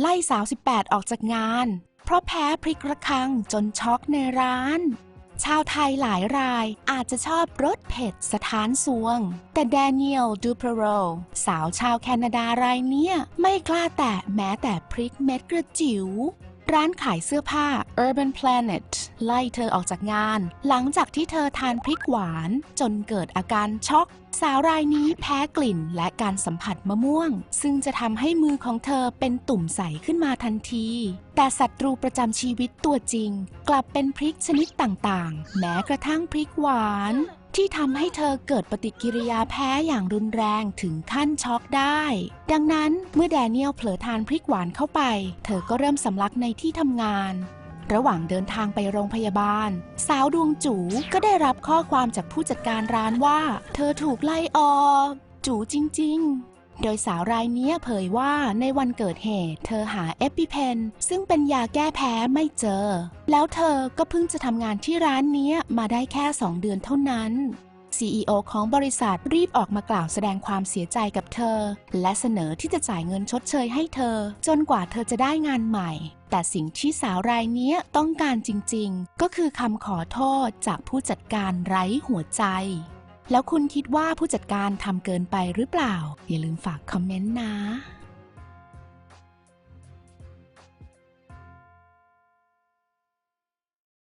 ไล่สาว 18 ออกจากงาน เพราะแพ้พริกระคังจนช็อกในร้าน ชาวไทยหลายรายอาจจะชอบรสเผ็ดสถานสวง แต่แดเนียลดูเปโรสาวชาวแคนาดารายเนี้ยไม่กล้าแตะแม้แต่พริกเม็ดกระจิ๋ว ร้านขายเสื้อผ้า Urban Planet ไล่เธอออกจากงาน หลังจากที่เธอทานพริกหวานจนเกิดอาการช็อก สาวรายนี้แพ้กลิ่นและการสัมผัสมะม่วง ซึ่งจะทำให้มือของเธอเป็นตุ่มใสขึ้นมาทันที แต่ศัตรูประจำชีวิตตัวจริง กลับเป็นพริกชนิดต่างๆ แม้กระทั่งพริกหวาน ที่ทำให้เธอเกิดปฏิกิริยาแพ้อย่างรุนแรงถึงขั้นช็อกได้ ดังนั้นเมื่อแดเนียลเผลอทานพริกหวานเข้าไป เธอก็เริ่มสำลักในที่ทำงาน ระหว่างเดินทางไปโรงพยาบาล สาวดวงจูก็ได้รับข้อความจากผู้จัดการร้านว่า เธอถูกไล่ออก จูจริง ๆ โดยสาวรายนี้เผยว่าในวันเกิดเหตุ เธอหาเอปิเพนซึ่งเป็นยาแก้แพ้ไม่เจอ แล้วเธอก็เพิ่งจะทำงานที่ร้านนี้มาได้แค่ 2 เดือนเท่านั้น CEO ของบริษัทรีบออกมากล่าวแสดงความเสียใจกับเธอ และเสนอที่จะจ่ายเงินชดเชยให้เธอ จนกว่าเธอจะได้งานใหม่ แต่สิ่งที่สาวรายนี้ต้องการจริงๆ ก็คือคำขอโทษจากผู้จัดการไร้หัวใจ แล้วคุณคิดว่าผู้จัดการทำเกินไปหรือเปล่า อย่าลืมฝากคอมเมนต์นะ